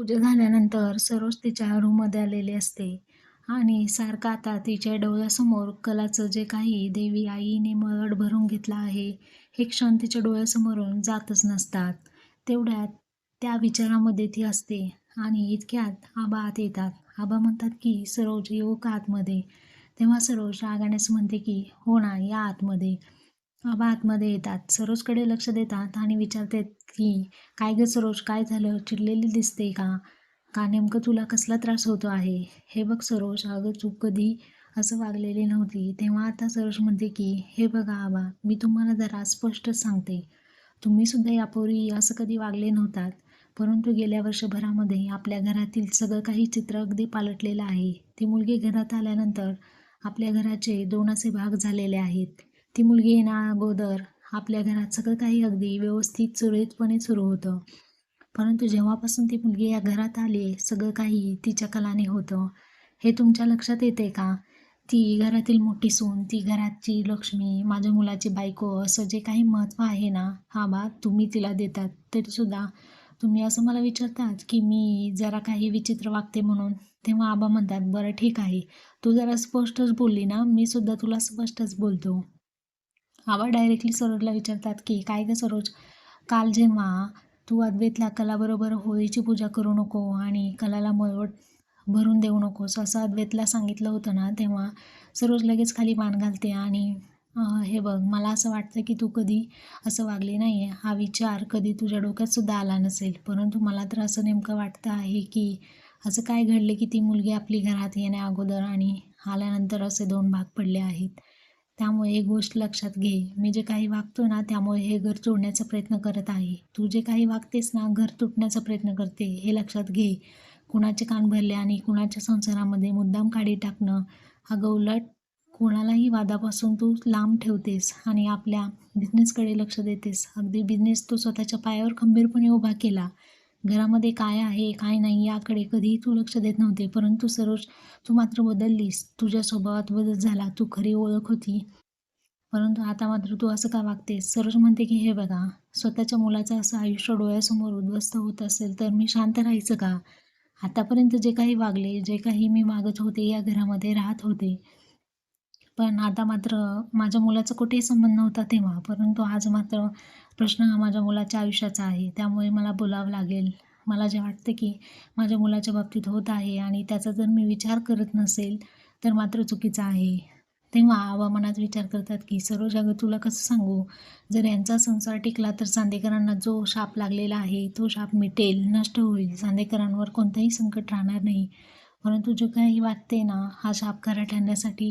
पूजा झाल्यानंतर सरोज तिच्या रूममध्ये आलेली असते. आणि सारखं आता तिच्या डोळ्यासमोर कलाचं जे काही देवी आईने मळड भरून घेतला आहे हे क्षण तिच्या डोळ्यासमोरून जातच नसतात. तेवढ्यात त्या विचारामध्ये ती असते आणि इतक्यात आबा आत येतात. आबा म्हणतात की सरोज येऊ का आतमध्ये? तेव्हा सरोज रागानेच म्हणते की हो ना या आतमध्ये. आबा आतमध्ये येतात सरोजकडे लक्ष देतात आणि विचारतात की काय गं सरोज काय झालं? चिडलेली दिसते का? का नेमकं तुला कसला त्रास होतो आहे हे बघ सरोज अगं चूक कधी असं वागलेली नव्हती. तेव्हा आता सरोज म्हणते की हे बघा आबा मी तुम्हाला जरा स्पष्ट सांगते. तुम्हीसुद्धा यापूर्वी असं कधी वागले नव्हतात. परंतु गेल्या वर्षभरामध्ये आपल्या घरातील सगळं काही चित्र अगदी पालटलेलं आहे. ती मुलगी घरात आल्यानंतर आपल्या घराचे दोन असे भाग झालेले आहेत. ती मुलगी येण्या अगोदर आपल्या घरात सगळं काही अगदी व्यवस्थित सुरळीतपणे सुरू होतं. परंतु जेव्हापासून ती मुलगी या घरात आली सगळं काही तिच्या कलाने होतं. हे तुमच्या लक्षात येते का? ती घरातील मोठी सून ती घराची लक्ष्मी माझ्या मुलाची बायको असं जे काही महत्त्व आहे ना हा बा तुम्ही तिला देतात. तरीसुद्धा तुम्ही असं मला विचारतात की मी जरा काही विचित्र वागते म्हणून? तेव्हा आबा म्हणतात बरं ठीक आहे. तू जरा स्पष्टच बोलली ना मी सुद्धा तुला स्पष्टच बोलतो. आबा डायरेक्टली सरोजला विचारतात की काय गं सरोज? काल जेव्हा तू अद्वैतला कलाबरोबर होळीची पूजा करू नको आणि कलाला मळवट भरून देऊ नकोस असं अद्वैतला सांगितलं होतं ना तेव्हा सरोज लगेच खाली मान घालते आणि हे बघ मला असं वाटतं की तू कधी असं वागली नाही आहे हा विचार कधी तुझ्या डोक्यातसुद्धा आला नसेल. परंतु मला तर असं नेमकं वाटतं आहे की असं काय घडले की ती मुलगी आपली घरात येण्या अगोदर आणि आल्यानंतर असे दोन भाग पडले आहेत. त्यामुळे एक गोष्ट लक्षात घे. मी जे काही वागतो ना त्यामुळे हे घर चोडण्याचा प्रयत्न करत आहे. तू जे काही वागतेस ना घर तुटण्याचा प्रयत्न करते हे लक्षात घे. कुणाचे कान भरले आणि कुणाच्या संसारामध्ये मुद्दाम काढी टाकणं अगं उलट कोणालाही वादापासून तू लांब ठेवतेस आणि आपल्या बिझनेसकडे लक्ष देतेस. अगदी बिझनेस तू स्वतःच्या पायावर खंबीरपणे उभा केला. घरामध्ये काय आहे काय नाही याकडे कधीही तू लक्ष देत नव्हते परंतु सरोज तू मात्र बदललीस. तुझ्या स्वभावात बदल झाला तू खरी ओळख होती. परंतु आता मात्र तू असं का वागतेस? सरोज म्हणते की हे बघा स्वतःच्या मुलाचं असं आयुष्य डोळ्यासमोर उद्ध्वस्त होत असेल तर मी शांत राहायचं का? आतापर्यंत जे काही वागले जे काही मी मागत होते या घरामध्ये राहत होते पण आता मात्र माझ्या मुलाचा कुठेही संबंध नव्हता तेव्हा. परंतु आज मात्र प्रश्न हा माझ्या मुलाच्या आयुष्याचा आहे. त्यामुळे मला बोलावं लागेल. मला जे वाटतं की माझ्या मुलाच्या बाबतीत होत आहे आणि त्याचा जर मी विचार करत नसेल तर मात्र चुकीचं आहे. तेव्हा हवामानात मनात विचार करतात की सर्व जग तुला कसं सांगू? जर यांचा संसार टिकला तर चांदेकरांना जो शाप लागलेला आहे तो शाप मिटेल नष्ट होईल. चांदेकरांवर कोणतंही संकट राहणार नाही. परंतु जे काही वाटते ना हा शाप खरा ठरण्यासाठी